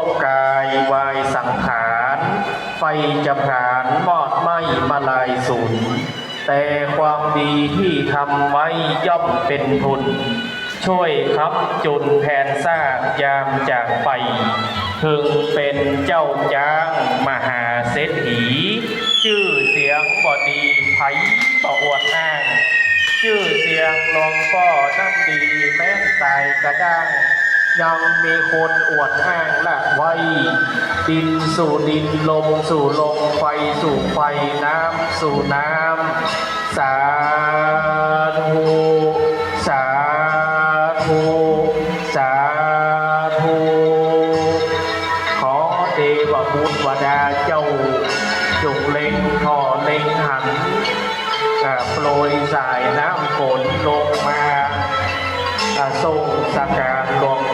บกายวายสังขาร ไฟจะผานมอดไหมมาลายสูญแต่ความดีที่ทำไว้ย่อมเป็นทุน ช่วยค้ำจุนแผนซากยามจากไปพึงเป็นเจ้าจ้างมหาเศรษฐี ชื่อเสียงบอดีไผ่ต่ออวดอ้าง ชื่อเสียงลวงพ่อน้ำดีแม้ตายกระด้าง ยังมีคนอวดอ้งและไว้ดินสู่ดินลมสู่ลมไฟสู่ไฟน้ำสู่น้ำสาธุสาธุสาธุขอเทวบุตรวดาเจ้าจงเล็งทอเล็งหันโปรยสายน้ำฝนลงมาอ่งสักการหลวง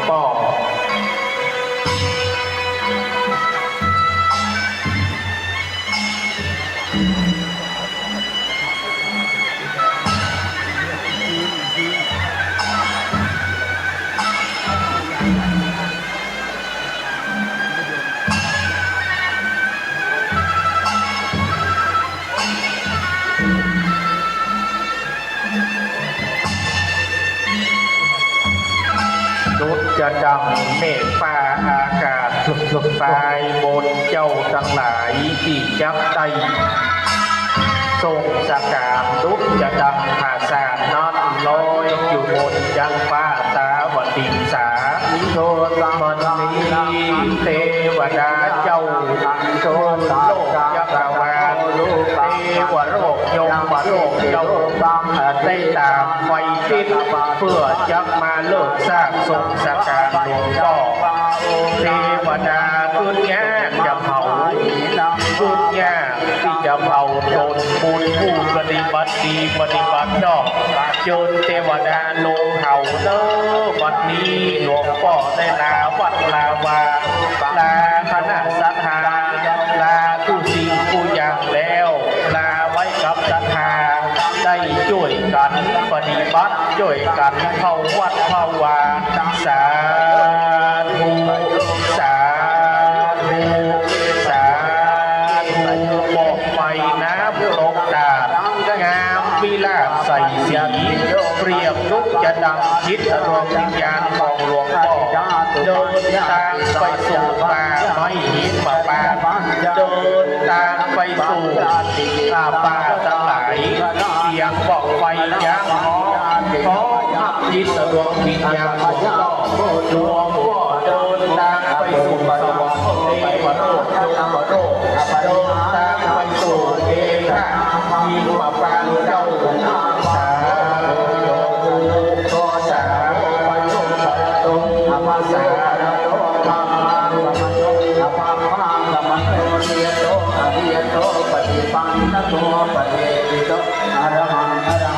จะดำเมฆฟ้าอากาศสุดสุดตายบนเจ้าทั้งหลายที่จับได้ทรงสกามลุกจะดำผาสานนอนลอยอยู่บนจังฟ้า เพื่อจักมาเลิกสร้างทรงสการหลวงพ่อเทวดาขึ้นแง่จะเผาขึ้นแง่ที่จะเผาตนบุญผู้ปฏิบัติดีปฏิบัติชอบจนเทวดาลงเผาเด้อวันนี้หลวงพ่อได้ลาวัดลาวาลาคณะสัท ช่วยกันเข้าวัดเข้าวาสาธุสาธุสาธุบอกไปน้ำตกตาดงามวิลาศใส่สีเปรียบลุกจะดังคิดรวมวิญญาณของหลวงพ่อเดินทางไปสู่ป่าไม่หินป่าป่าเดินทางไปสู่อาป่า ขับจิตรวมวิญญาณของหลวงพ่อเดินทางไปสู่สวรรค์เทวโลกยมโลกเดินทางไปสู่เอรามีมาปางเจ้าสาธุขอสาธุไปโลกสัตว์ตรงธรรมสาธุธรรมังธรรมโยธรรมังธรรมโยเทียโตอริยโตปฏิปันนโตปะเทติโตอรหังอรหันต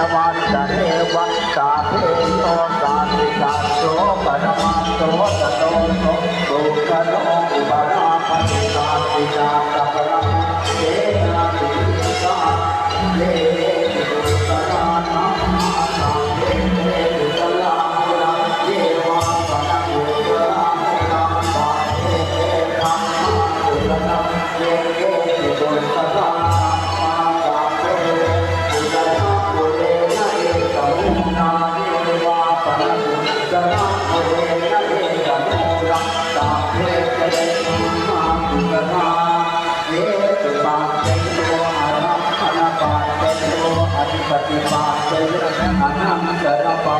วันโนโลกโลอุปนังปริตาริกาตปะมาเทราตินามสาธุสัตติกาโสปะมาโตตโตโตปุตตะอุปนาปฏิกาตปะมาเทราติไนวังวัตตาเตหังกา อธิปติปาเตโยอนันตระ